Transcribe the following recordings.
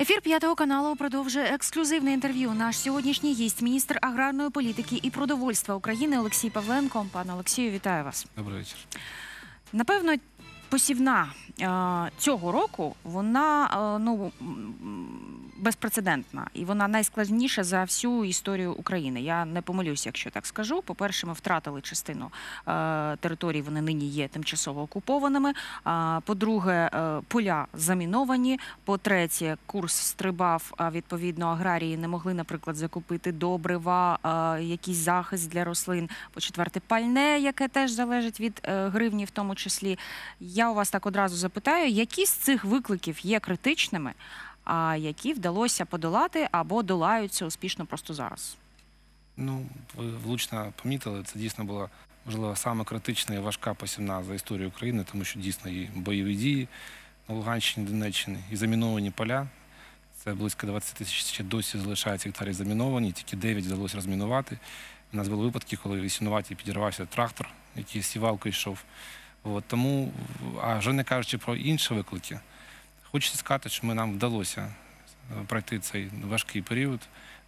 Ефір п'ятого каналу продовжує ексклюзивне інтерв'ю. Наш сьогоднішній гість, міністр аграрної політики і продовольства України Олексій Павленко. Пане Олексію, вітаю вас. Добрий вечір. Напевно, посівна е, цього року вона е, ну безпрецедентна і вона найскладніша за всю історію України. Я не помилюсь, якщо так скажу. По-перше, ми втратили частину е, територій. Вони нині є тимчасово окупованими. А, По-друге, е, поля заміновані. По-третє, курс стрибав. А відповідно, аграрії не могли, наприклад, закупити добрива, е, якийсь захист для рослин. По-четверте, пальне, яке теж залежить від е, гривні, в тому числі. Я у вас так одразу запитаю, які з цих викликів є критичними, які вдалося подолати або долаються успішно просто зараз? Ну, ви влучно помітили, це дійсно була можливо саме критична і важка посівна за історію України, тому що дійсно і бойові дії на Луганщині, Донеччині, і заміновані поля. Це близько 20 тисяч ще досі залишається гектарів заміновані, тільки 9 вдалося розмінувати. У нас були випадки, коли в Існуваті підірвався трактор, який сівалкою йшов. От, тому, а вже не кажучи про інші виклики, хочеться сказати, що ми, нам вдалося е, пройти цей важкий період.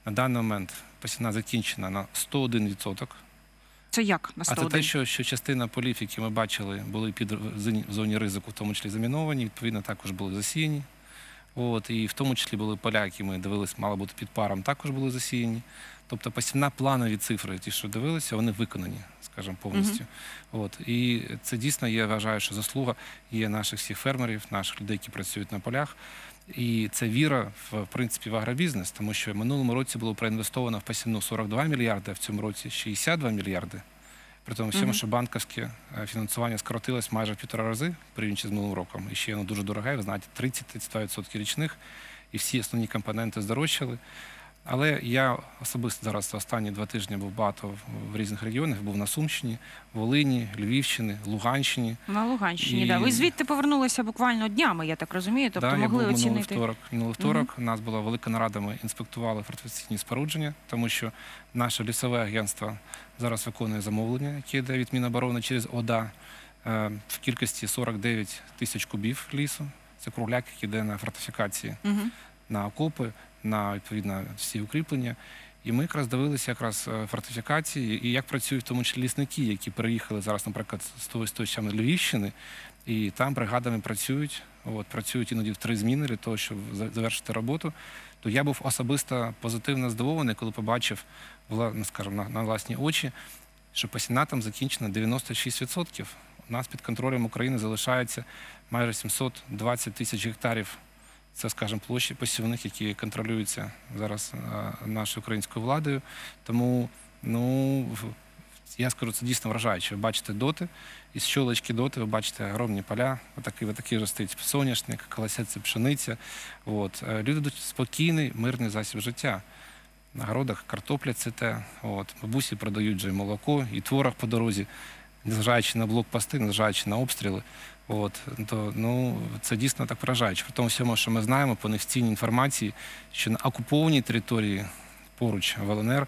На даний момент посівна закінчена на 101%. Це як на А це те, що, що частина полів, які ми бачили, були під в зоні- ризику, в тому числі заміновані, відповідно, також були засіяні. От, і в тому числі були поля, які ми дивилися, мали бути під паром, також були засіяні. Тобто посівна планові цифри, ті, що дивилися, вони виконані, скажімо, повністю. От, і це дійсно, я вважаю, що заслуга є наших всіх фермерів, наших людей, які працюють на полях. І це віра в, принципі в агробізнес, тому що в минулому році було проінвестовано в посівну 42 мільярди, а в цьому році 62 мільярди. При тому всьому, Мгм. що банківське е, фінансування скоротилось майже в півтора рази порівняно з минулим роком. І ще воно дуже дороге, ви знаєте, 30-32% річних, і всі основні компоненти здорожчали. Але я особисто зараз останні два тижні був багато в- різних регіонах. Був на Сумщині, Волині, Львівщині, Луганщині. На Луганщині, І- да. Ви звідти повернулися буквально днями, я так розумію. Тобто да, я могли був минулий второк. Минулий второк у нас була велика нарада. Ми інспектували фортифікаційні спорудження, тому що наше лісове агентство зараз виконує замовлення, яке йде від Міноборони через ОДА е, в кількості 49 тисяч кубів лісу. Це кругляк, який йде на фортифікації, Угу. на окопи, на відповідно всі укріплення. І ми якраз дивилися якраз е, фортифікації і як працюють в тому числі лісники, які переїхали зараз, наприклад, з того з Львівщини, і там бригадами працюють. От працюють іноді в три зміни для того, щоб завершити роботу. То я був особисто позитивно здивований, коли побачив ну, скажімо, на, на власні очі, що посівна там закінчена 96%. У нас під контролем України залишається майже 720 тисяч гектарів. Це, скажімо, площі посівних, які контролюються зараз е, нашою українською владою. Тому, ну, я скажу, це дійсно вражаюче. Ви бачите доти, із щолочки доти ви бачите огромні поля, отакий, отакий ростить соняшник, колосяться пшениця. От. Е, Люди йдуть в спокійний, мирний засіб життя. На городах картопля цвіте, от. бабусі продають вже і молоко, і творог по дорозі, незважаючи на блокпости, незважаючи на обстріли. От, то, ну, це дійсно так вражаюче. При тому всьому, що ми знаємо по неофіційній інформації, що на окупованій території поруч в ЛНР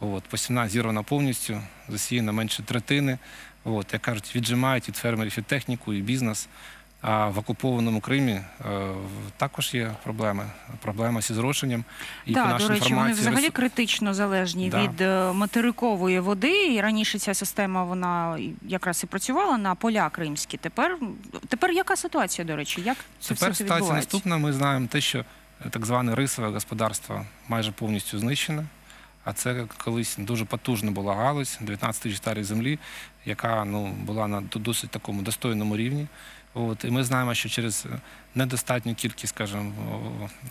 от, посівна зірвана повністю, засіяна менше третини. От, як кажуть, віджимають від фермерів і техніку, і бізнес. А в окупованому Кримі е, також є проблеми. Проблема зі зрошенням. І нашій до речі, вони взагалі критично залежні Да. від е, материкової води. І раніше ця система вона якраз і працювала на поля кримські. Тепер тепер яка ситуація, до речі? Як це Тепер все ситуація наступна. Ми знаємо те, що так зване рисове господарство майже повністю знищене. А це колись дуже потужна була галузь, 19 тисяч гектарів землі, яка ну, була на до- досить такому достойному рівні. От, і ми знаємо, що через е, недостатню кількість, скажімо,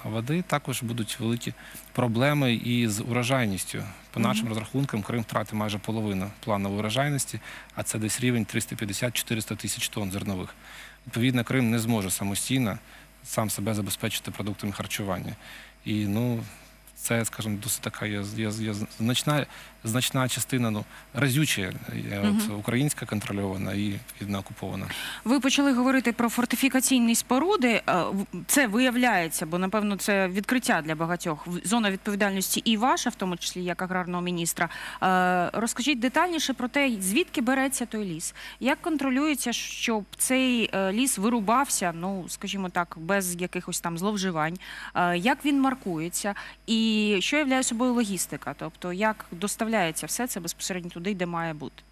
води також будуть великі проблеми і з урожайністю. По нашим розрахункам, Крим втратив майже половину планової урожайності, а це десь рівень 350-400 тисяч тонн зернових. Відповідно, Крим не зможе самостійно сам себе забезпечити продуктами харчування. І ну, Це, скажімо, досить така є, є, є значна, значна частина, ну, разюча, є, от, українська контрольована і відповідно окупована. Ви почали говорити про фортифікаційні споруди. Е, Це виявляється, бо напевно це відкриття для багатьох. Зона відповідальності і ваша, в тому числі як аграрного міністра. Е, Розкажіть детальніше про те, звідки береться той ліс, як контролюється, щоб цей е, ліс вирубався, ну скажімо так, без якихось там зловживань, як він маркується, і що являє собою логістика, тобто як доставляється все це безпосередньо туди, де має бути.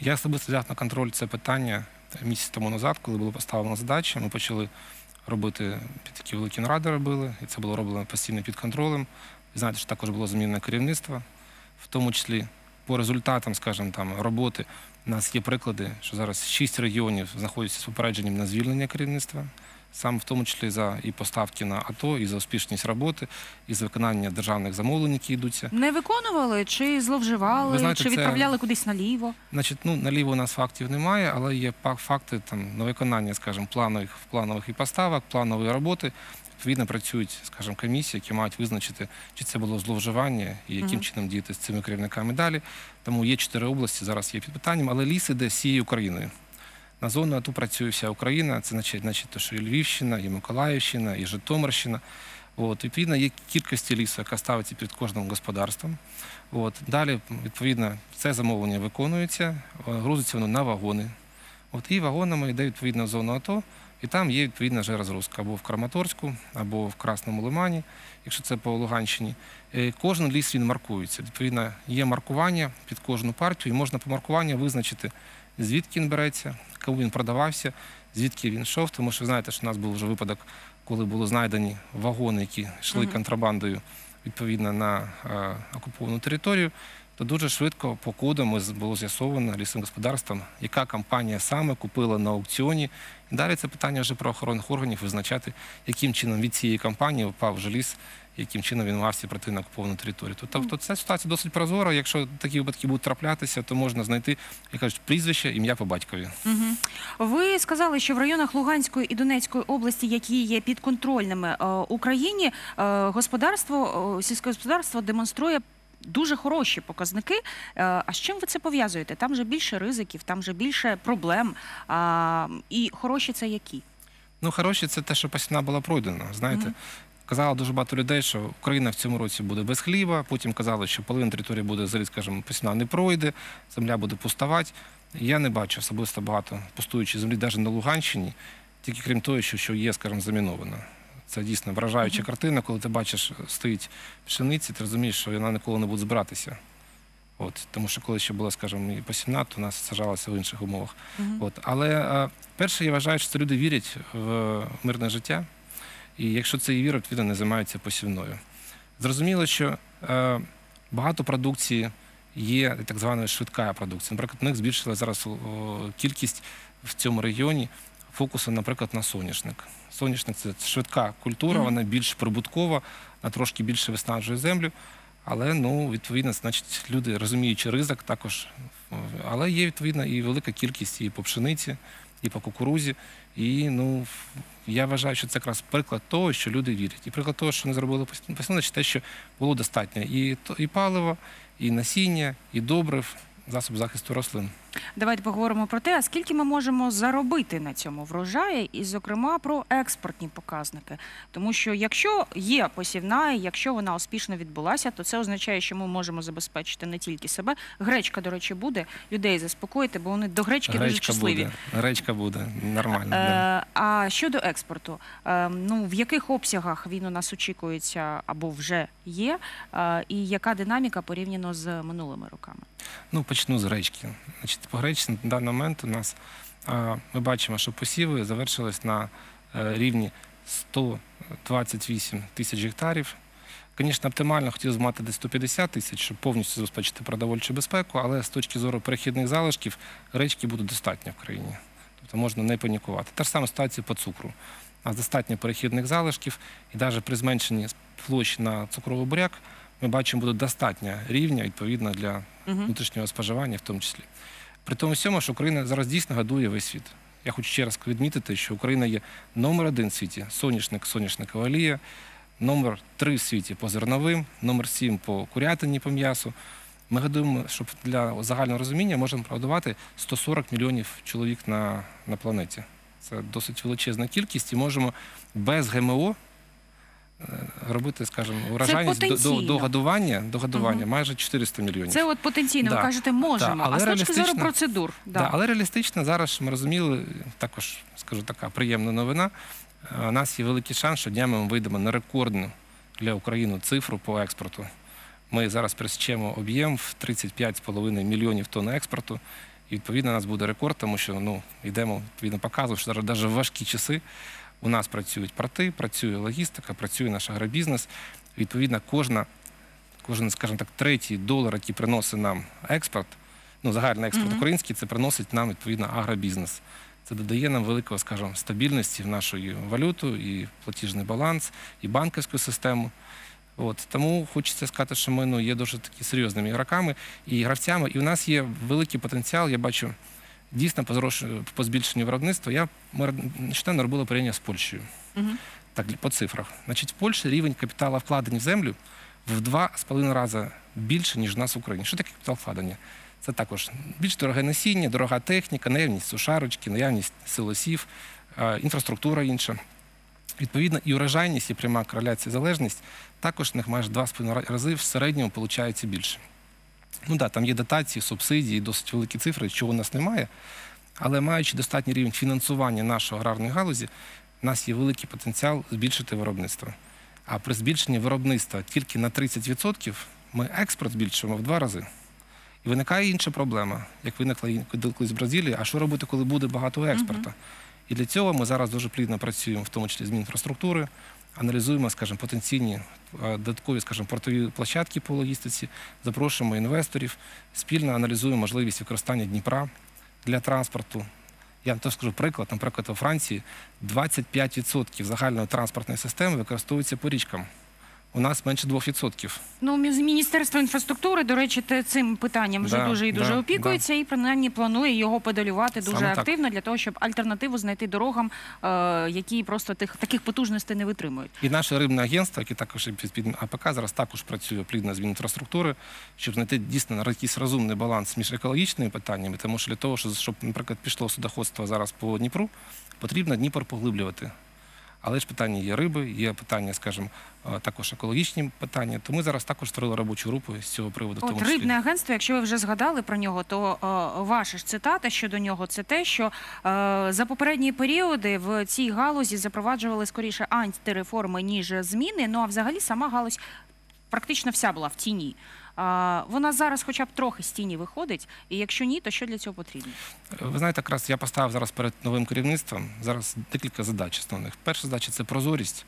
Я особисто взяв на контроль це питання місяць тому назад, коли було поставлено задача. Ми почали робити такі великі наради робили, і це було роблено постійно під контролем. Знаєте, що також було змінено керівництво, в тому числі по результатам, скажімо, там роботи. У нас є приклади, що зараз шість регіонів знаходяться з попередженням на звільнення керівництва, саме в тому числі за і поставки на АТО, і за успішність роботи, і за виконання державних замовлень, які йдуться. Не виконували чи зловживали, Ви знаєте, чи це- відправляли кудись наліво? Значить, ну наліво у нас фактів немає, але є пак- факти там на виконання, скажімо, планових планових і поставок, планової роботи. Відповідно, працюють, скажімо, комісії, які мають визначити, чи це було зловживання і яким Мгм. чином діяти з цими керівниками далі. Тому є чотири області, зараз є під питанням, але ліс іде всією Україною. На зону АТО працює вся Україна. Це значить, значить, то, що і Львівщина, і Миколаївщина, і Житомирщина. От, відповідно, є кількості лісу, яка ставиться перед кожним господарством. От, далі, відповідно, це замовлення виконується, е, грузиться воно на вагони. От, і вагонами йде відповідно зону АТО, і там є відповідна вже розгрузка або в Краматорську, або в Красному Лимані, якщо це по Луганщині. Е, Кожен ліс він маркується. Відповідно, є маркування під кожну партію, і можна по маркуванню визначити, звідки він береться, кому він продавався, звідки він йшов. Тому що ви знаєте, що у нас був вже випадок, коли були знайдені вагони, які йшли контрабандою відповідно на е, окуповану територію. То дуже швидко по кодам було з'ясовано лісовим господарством, яка компанія саме купила на аукціоні. Далі це питання вже правоохоронних органів визначати, яким чином від цієї компанії впав вже ліс, яким чином він мався пройти на окуповану територію. То- Тобто ця ситуація досить прозора. Якщо такі випадки будуть траплятися, то можна знайти, як кажуть, прізвище, ім'я по батькові. Угу. Ви сказали, що в районах Луганської і Донецької області, які є підконтрольними е, Україні, е, господарство, е, сільське господарство демонструє. Дуже хороші показники. А з чим ви це пов'язуєте? Там же більше ризиків, там же більше проблем. А, і хороші це які? Ну, хороші, це те, що посівна була пройдена. Знаєте. Казало дуже багато людей, що Україна в цьому році буде без хліба. Потім казали, що половина території буде взагалі, скажімо, посівна не пройде, земля буде пустувати. Я не бачу особисто багато пустуючої землі, навіть на Луганщині, тільки крім того, що, що є, скажімо, заміновано. Це дійсно вражаюча картина, коли ти бачиш, стоїть пшениці, ти розумієш, що вона ніколи не буде збиратися. От, тому що коли ще була, скажімо, і посівна, то нас сажалося в інших умовах. От, але е, перше, я вважаю, що люди вірять в мирне життя, і якщо це і віра, відповідно не займаються посівною. Зрозуміло, що е, багато продукції є так званою швидка продукція. Наприклад, в них збільшила зараз кількість в цьому регіоні фокусу, наприклад, на соняшник. Соняшник це швидка культура, вона більш прибуткова, вона трошки більше виснажує землю. Але ну, відповідно, значить, люди розуміючи ризик, також. Але є відповідно і велика кількість і по пшениці, і по кукурузі. І ну, я вважаю, що це якраз приклад того, що люди вірять. І приклад того, що не зробили постійно, те, що було достатньо і, і палива, і насіння, і добрив, засоб захисту рослин. Давайте поговоримо про те, а скільки ми можемо заробити на цьому врожаї, і, зокрема, про експортні показники. Тому що якщо є посівна, і якщо вона успішно відбулася, то це означає, що ми можемо забезпечити не тільки себе. Гречка, до речі, буде людей заспокоїти, бо вони до гречки дуже щасливі. буде, гречка буде нормально. да. Е, а щодо експорту, е, ну в яких обсягах він у нас очікується або вже є, е, і яка динаміка порівняно з минулими роками? Ну, почну з гречки. Значить, по гречці на даний момент у нас ми бачимо, що посіви завершились на е, рівні 128 тисяч гектарів. Звісно, оптимально хотілося б мати десь 150 тисяч, щоб повністю забезпечити продовольчу безпеку, але з точки зору перехідних залишків речки буде достатньо в країні. Тобто можна не панікувати. Та ж сама ситуація по цукру. У нас достатньо перехідних залишків, і навіть при зменшенні площ на цукровий буряк ми бачимо, буде достатньо рівня відповідно для внутрішнього споживання в тому числі. При тому всьому, що Україна зараз дійсно годує весь світ. Я хочу ще раз відмітити, що Україна є номер один в світі соняшник, соняшникова олія. номер 3 в світі по зерновим, номер 7 по курятині по м'ясу. Ми годуємо, щоб для загального розуміння можемо прогодувати 140 мільйонів чоловік на, на планеті. Це досить величезна кількість, і можемо без ГМО робити, скажімо, урожайність до, до, до годування, до годування Мгм. майже 400 мільйонів. Це от потенційно, ви кажете, можемо. Да, але а з точки зору процедур, да. Да, але реалістично зараз ми розуміли, також скажу така приємна новина. е, У нас є великий шанс, що днями ми вийдемо на рекордну для України цифру по експорту. Ми зараз пересічемо об'єм в 35,5 мільйонів тонн експорту. І відповідно у нас буде рекорд, тому що ну йдемо відповідно показуємо, що навіть в важкі часи у нас працюють порти, працює логістика, працює наш агробізнес. Відповідно, кожна, кожен, скажімо так, третій долар, який приносить нам експорт, ну загальний експорт Мгм. український, це приносить нам відповідно агробізнес. Це додає нам великого, скажімо, стабільності в нашу і валюту, і платіжний баланс, і банківську систему. От тому хочеться сказати, що ми ну, є дуже такі серйозними ігроками і гравцями. І у нас є великий потенціал. Я бачу дійсно по, зрош- по збільшенню виробництва. Я ми нещодавно робила порівняння з Польщею. Мгм. Так, по цифрах. Значить, в Польщі рівень капіталу вкладень в землю в два з половиною рази більше, ніж в нас в Україні. Що таке капітал вкладення? Це також більш дороге насіння, дорога техніка, наявність сушарочки, наявність силосів, е, інфраструктура інша. Відповідно, і урожайність, і пряма кореляція залежність також в них майже два з половиною рази в середньому виходить більше. Ну так, да, там є дотації, субсидії, досить великі цифри, чого у нас немає. Але маючи достатній рівень фінансування нашої аграрної галузі, у нас є великий потенціал збільшити виробництво. А при збільшенні виробництва тільки на 30% ми експорт збільшуємо в два рази. І виникає інша проблема, як виникла колись в Бразилії, а що робити, коли буде багато експорту? І для цього ми зараз дуже плідно працюємо, в тому числі з інфраструктури, аналізуємо, скажімо, потенційні е, додаткові, скажімо, портові площадки по логістиці, запрошуємо інвесторів, спільно аналізуємо можливість використання Дніпра для транспорту. Я вам теж скажу приклад, наприклад, у Франції 25% загальної транспортної системи використовується по річкам. У нас менше 2%. Ну, мі- Міністерство інфраструктури, до речі, те- цим питанням вже Да, дуже і дуже да, опікується, і принаймні планує його педалювати дуже Саме так. активно для того, щоб альтернативу знайти дорогам, е, які просто тих таких потужностей не витримують. І наше рибне агентство, яке також під, під АПК, зараз також працює плідно з інфраструктури, щоб знайти дійсно якийсь розумний баланс між екологічними питаннями, тому що для того, щоб наприклад, пішло судоходство зараз по Дніпру, потрібно Дніпр поглиблювати. Але ж питання є риби, є питання, скажімо, е, також екологічні питання. Тому ми зараз також створили робочу групу з цього приводу. От рибне агентство, якщо ви вже згадали про нього, то е, ваша ж цитата щодо нього це те, що е, за попередні періоди в цій галузі запроваджували скоріше антиреформи, ніж зміни. Ну а взагалі сама галузь практично вся була в тіні. Вона зараз, хоча б трохи з тіні виходить, і якщо ні, то що для цього потрібно? Ви знаєте, якраз я поставив зараз перед новим керівництвом зараз декілька задач основних. Перша задача це прозорість,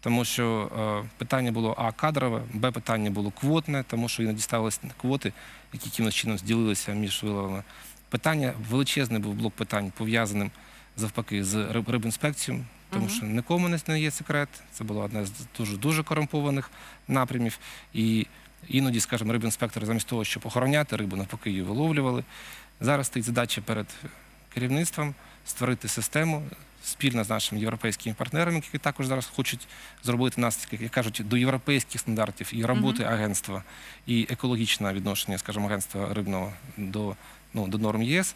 тому що е, питання було А кадрове, Б питання було квотне, тому що іноді ставилися квоти, які якимось чином зділилися між виловами. Питання величезний був блок питань, пов'язаним завпаки з рибінспекцією, тому що нікому не- не є секрет. Це була одна з дуже дуже корумпованих напрямів. І іноді, скажімо, рибінспектори замість того, щоб охороняти рибу, навпаки, її виловлювали. Зараз стоїть задача перед керівництвом створити систему спільно з нашими європейськими партнерами, які також зараз хочуть зробити нас, як кажуть, до європейських стандартів і роботи агентства, і екологічне відношення, скажімо, агентства рибного до, ну, до норм ЄС,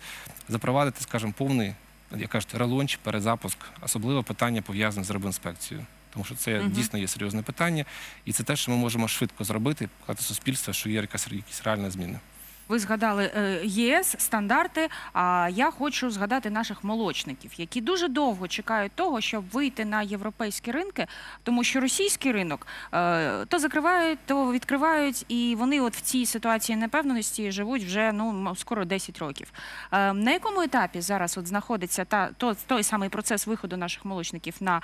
запровадити, скажімо, повний, як кажуть, релонч, перезапуск, особливо питання пов'язане з рибінспекцією. Тому що це Мгм. дійсно є серйозне питання, і це те, що ми можемо швидко зробити, показати суспільство, що є якась, якісь реальні зміни. Ви згадали е, ЄС стандарти. А я хочу згадати наших молочників, які дуже довго чекають того, щоб вийти на європейські ринки, тому що російський ринок е, то закривають, то відкривають, і вони от в цій ситуації непевності живуть вже ну скоро 10 років. Е, На якому етапі зараз от знаходиться та то той самий процес виходу наших молочників на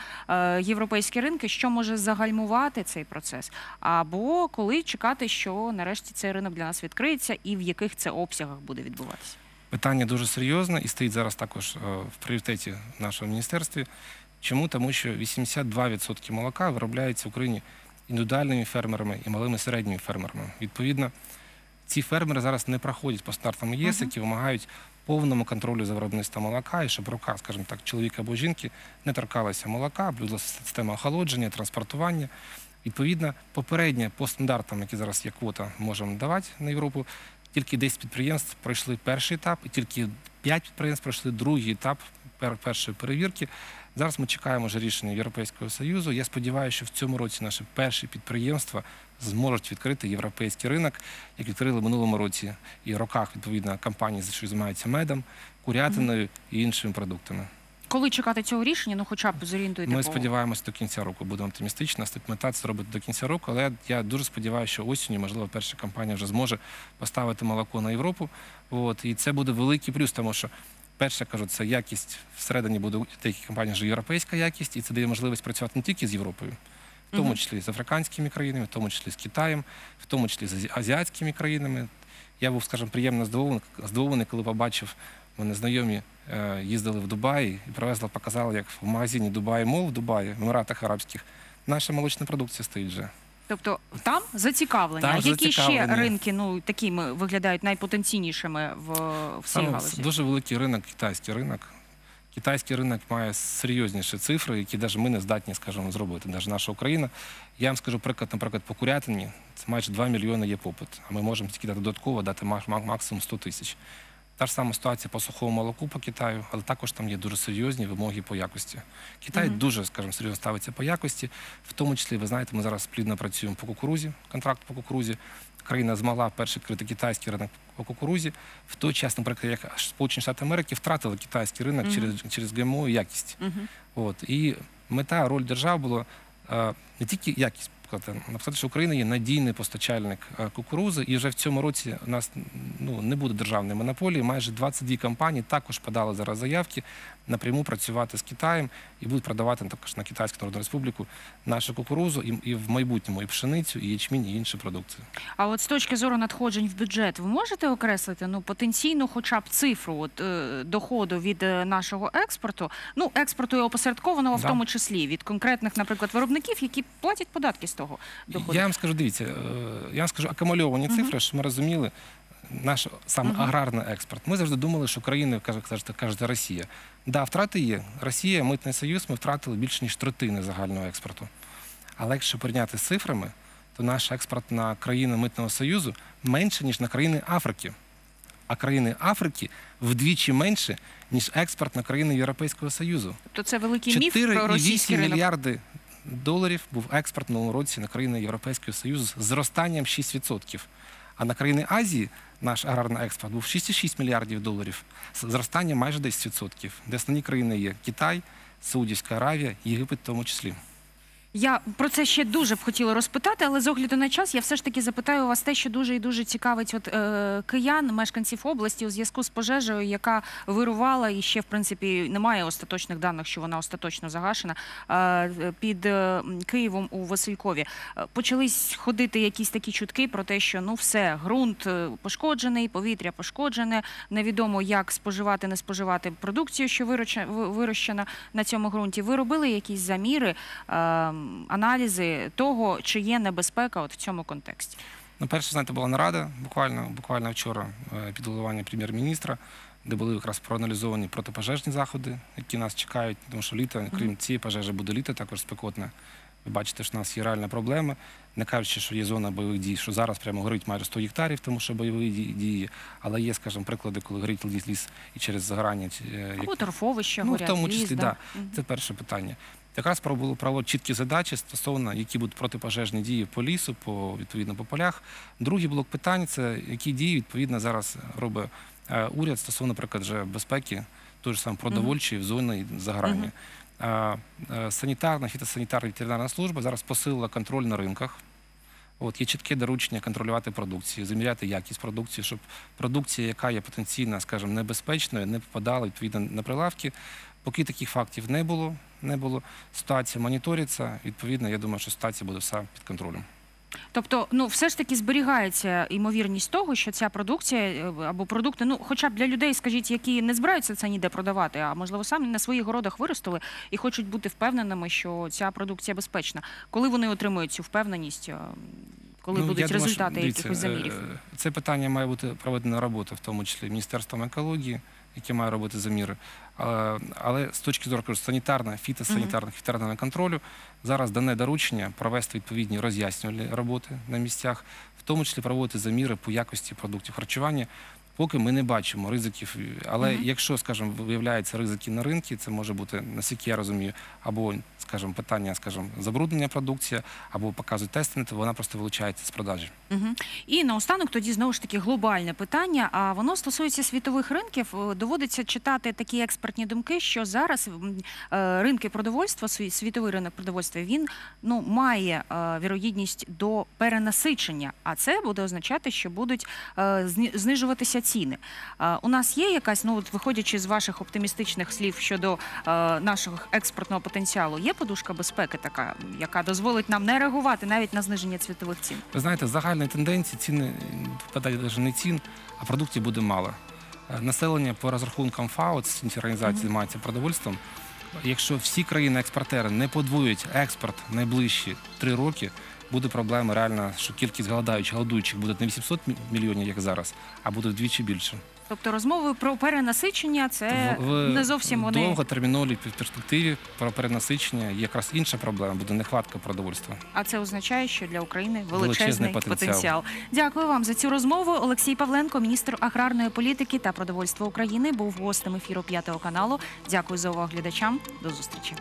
європейські ринки? Що може загальмувати цей процес? Або коли чекати, що нарешті цей ринок для нас відкриється, і в яких це обсягах буде відбуватися? Питання дуже серйозне і стоїть зараз також е, в пріоритеті в нашому міністерстві. Чому? Тому що 82% молока виробляється в Україні індивідуальними фермерами і малими середніми фермерами. Відповідно, ці фермери зараз не проходять по стандартам ЄС, Мгм. які вимагають повному контролю за виробництвом молока, і щоб рука, скажімо так, чоловіка або жінки не торкалася молока, була система охолодження, транспортування. Відповідно, попередньо по стандартам, які зараз є квота, можемо давати на Європу. Тільки 10 підприємств пройшли перший етап, і тільки 5 підприємств пройшли другий етап першої перевірки. Зараз ми чекаємо вже рішення Європейського Союзу. Я сподіваюся, що в цьому році наші перші підприємства зможуть відкрити європейський ринок, як відкрили в минулому році і роках відповідно компанії, що займаються медом, курятиною і іншими продуктами. Коли чекати цього рішення, ну хоча б зорієнтуйте. Ми по- сподіваємося до кінця року. Будемо оптимістично. Мета це зробити до кінця року. Але я дуже сподіваюся, що осінню, можливо, перша компанія вже зможе поставити молоко на Європу. От і це буде великий плюс, тому що. Перше кажу, це якість всередині буде у деяких компаній вже європейська якість, і це дає можливість працювати не тільки з Європою, в тому числі з африканськими країнами, в тому числі з Китаєм, в тому числі з азіатськими країнами. Я був, скажімо, приємно здивований, коли побачив, мене знайомі їздили в Дубаї і привезли, показали, як в магазині Дубай Мол в Дубаї, в Еміратах Арабських, наша молочна продукція стоїть вже. Тобто там зацікавлення. Там а які ще ринки ну такими виглядають найпотенційнішими в, в цій Саме галузі? дуже великий ринок, китайський ринок. Китайський ринок має серйозніші цифри, які навіть ми не здатні, скажімо, зробити, навіть наша Україна. Я вам скажу приклад, наприклад, по курятині це майже 2 мільйони є попит, а ми можемо тільки додатково дати мак- мак- максимум 100 тисяч. Та ж сама ситуація по сухому молоку по Китаю, але також там є дуже серйозні вимоги по якості. Китай Мгм. дуже, скажімо, серйозно ставиться по якості. В тому числі, ви знаєте, ми зараз плідно працюємо по кукурузі, контракт по кукурузі. Країна змогла перший крити китайський ринок по кукурузі. В той час, наприклад, як Сполучені Штати Америки втратили китайський ринок Мгм. через, через ГМО і якість. Мгм. От. І мета, роль держав було е, не тільки якість показати, написати, що Україна є надійний постачальник е, кукурузи, і вже в цьому році у нас ну, не буде державної монополії. Майже 22 компанії також подали зараз заявки напряму працювати з Китаєм і будуть продавати також на Китайську Народну Республіку нашу кукурузу і, і в майбутньому і пшеницю, і ячмінь, і інші продукції. А от з точки зору надходжень в бюджет, ви можете окреслити ну потенційну, хоча б цифру от, е, доходу від е, нашого експорту? Ну, експорту і опосередкованого в тому числі від конкретних, наприклад, виробників, які платять податки з того доходу. Я вам скажу, дивіться, е, я вам скажу акумульовані Мгм. цифри, щоб ми розуміли. Наш саме Мгм. аграрний експорт. Ми завжди думали, що країни, каже, кажете, кажете, Росія. Да, втрати є. Росія, митний союз, ми втратили більше ніж третини загального експорту. Але якщо порівняти з цифрами, то наш експорт на країни митного союзу менше, ніж на країни Африки. А країни Африки вдвічі менше, ніж експорт на країни Європейського Союзу. То це великий міф про 4,8 російський ринок. мільярди доларів був експорт в році на країни Європейського Союзу з зростанням 6%. А на країни Азії наш аграрний експорт був 6,6 мільярдів доларів, зростання майже 10%. Де основні країни є Китай, Саудівська Аравія, Єгипет в тому числі. Я про це ще дуже б хотіла розпитати, але з огляду на час я все ж таки запитаю вас те, що дуже і дуже цікавить от, е, киян, мешканців області у зв'язку з пожежею, яка вирувала і ще в принципі немає остаточних даних, що вона остаточно загашена е, під е, Києвом у Василькові. Е, Почались ходити якісь такі чутки про те, що ну все, ґрунт е, пошкоджений, повітря пошкоджене. Невідомо, як споживати, не споживати продукцію, що вирощена на цьому ґрунті. Ви робили якісь заміри? е, аналізи того, чи є небезпека от в цьому контексті. Ну, перше, знаєте, була нарада буквально, буквально вчора е, під головуванням прем'єр-міністра, де були якраз проаналізовані протипожежні заходи, які нас чекають, тому що літо, крім цієї пожежі, буде літо також спекотне. Ви бачите, що в нас є реальна проблема, не кажучи, що є зона бойових дій, що зараз прямо горить майже 100 гектарів, тому що бойові дії. Але є, скажімо, приклади, коли горить ліс, ліс і через загорання. е, як- Або торфовища Ну, в горять, тому ліс, числі, да. да. Мгм. Це перше питання. Якраз право чіткі задачі стосовно, які будуть протипожежні дії по лісу, по відповідно по полях. Другий блок питань це які дії відповідно зараз робить е, уряд стосовно, наприклад, безпеки, той ж сам продовольчої в зоні загорання. Е, Санітарна, фітосанітарна ветеринарна служба зараз посилила контроль на ринках. От є чітке доручення контролювати продукцію, заміряти якість продукції, щоб продукція, яка є потенційно, скажімо, небезпечною, не попадала відповідно на прилавки. Поки таких фактів не було, не було. Ситуація моніториться. Відповідно, я думаю, що ситуація буде вся під контролем. Тобто, ну все ж таки зберігається ймовірність того, що ця продукція е, або продукти, ну хоча б для людей, скажіть, які не збираються це ніде продавати, а можливо самі на своїх городах виростили і хочуть бути впевненими, що ця продукція безпечна. Коли вони отримують цю впевненість, е, коли Ну, будуть я думаю, що, результати дивіться, якихось замірів? е, Це питання має бути проведена робота, в тому числі Міністерством екології, яке має робити заміри. Але з точки зору кажу, санітарного, фітосанітарного, фітарного контролю зараз дане доручення провести відповідні роз'яснювальні роботи на місцях, в тому числі проводити заміри по якості продуктів харчування. Поки ми не бачимо ризиків, але якщо, скажімо, виявляються ризики на ринку, це може бути, наскільки я розумію, або, скажімо, питання, скажімо, забруднення продукції, або показують тести, то вона просто вилучається з продажі. І наостанок тоді знову ж таки глобальне питання. А воно стосується світових ринків. Е, Доводиться читати такі експертні думки, що зараз е, ринки продовольства, світовий ринок продовольства, він ну має е, вірогідність до перенасичення. А це буде означати, що будуть знижуватися ціни. У нас є якась, ну виходячи з ваших оптимістичних слів щодо нашого експортного потенціалу, є подушка безпеки, така яка дозволить нам не реагувати навіть на зниження світових цін. Ви знаєте, загальні тенденції ціни впадають навіть не цін, а продуктів буде мало. Е, Населення по розрахункам ФАО, це ці організації займаються продовольством. Якщо всі країни-експортери не подвоюють експорт в найближчі три роки, буде проблема реальна, що кількість голодаючих, голодуючих буде не 800 мільйонів, як зараз, а буде вдвічі більше. Тобто розмови про перенасичення це В- в не зовсім вони довготерміновій перспективі про перенасичення є якраз інша проблема, буде нехватка продовольства. а це означає, що для України величезний, Величезний потенціал. потенціал. Дякую вам за цю розмову. Олексій Павленко, міністр аграрної політики та продовольства України, був гостем ефіру п'ятого каналу. Дякую за увагу глядачам. До зустрічі.